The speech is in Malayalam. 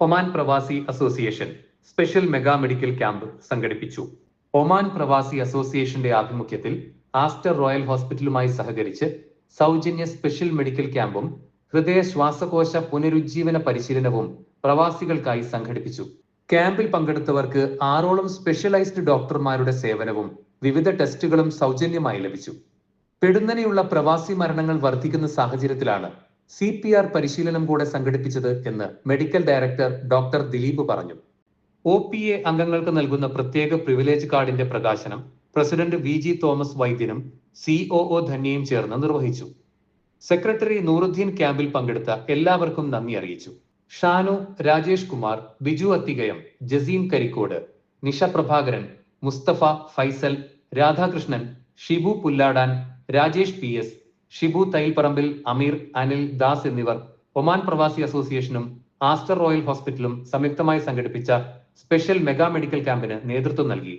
Oman Pravasi association special mega medical camp സംഘടിപ്പിച്ചു. ഒമാൻ പ്രവാസി അസോസിയേഷന്റെ ആഭിമുഖ്യത്തിൽ ആസ്റ്റർ റോയൽ ഹോസ്പിറ്റലുമായി സഹകരിച്ച് സൗജന്യ സ്പെഷ്യൽ മെഡിക്കൽ ക്യാമ്പും ഹൃദയ ശ്വാസകോശ പുനരുജ്ജീവന പരിശീലനവും പ്രവാസികൾക്കായി സംഘടിപ്പിച്ചു. ക്യാമ്പിൽ പങ്കെടുത്തവർക്ക് ആറോളം സ്പെഷ്യലൈസ്ഡ് ഡോക്ടർമാരുടെ സേവനവും വിവിധ ടെസ്റ്റുകളും സൗജന്യമായി ലഭിച്ചു. പെടുന്നനെയുള്ള പ്രവാസി മരണങ്ങൾ വർദ്ധിക്കുന്ന സാഹചര്യത്തിലാണ് സി പി ആർ പരിശീലനം കൂടെ സംഘടിപ്പിച്ചത് എന്ന് മെഡിക്കൽ ഡയറക്ടർ ഡോക്ടർ ദിലീപ് പറഞ്ഞു. ഒ പി എ അംഗങ്ങൾക്ക് നൽകുന്ന പ്രത്യേക പ്രിവിലേജ് കാർഡിന്റെ പ്രകാശനം പ്രസിഡന്റ് വി ജി തോമസ് വൈദ്യനും സിഒ ഒ ധന്യയും ചേർന്ന് നിർവഹിച്ചു. സെക്രട്ടറി നൂറുദ്ദീൻ ക്യാമ്പിൽ പങ്കെടുത്ത എല്ലാവർക്കും നന്ദി അറിയിച്ചു. ഷാനു രാജേഷ് കുമാർ ബിജു അത്തികയം ജസീം കരിക്കോട് നിഷ പ്രഭാകരൻ മുസ്തഫ ഫൈസൽ രാധാകൃഷ്ണൻ ഷിബു പുല്ലാടാൻ രാജേഷ് പി എസ് ഷിബു തൈൽപ്പറമ്പിൽ അമീർ അനിൽ ദാസ് എന്നിവർ ഒമാൻ പ്രവാസി അസോസിയേഷനും ആസ്റ്റർ റോയൽ ഹോസ്പിറ്റലും സംയുക്തമായി സംഘടിപ്പിച്ച സ്പെഷ്യൽ മെഗാ മെഡിക്കൽ ക്യാമ്പിന് നേതൃത്വം നൽകി.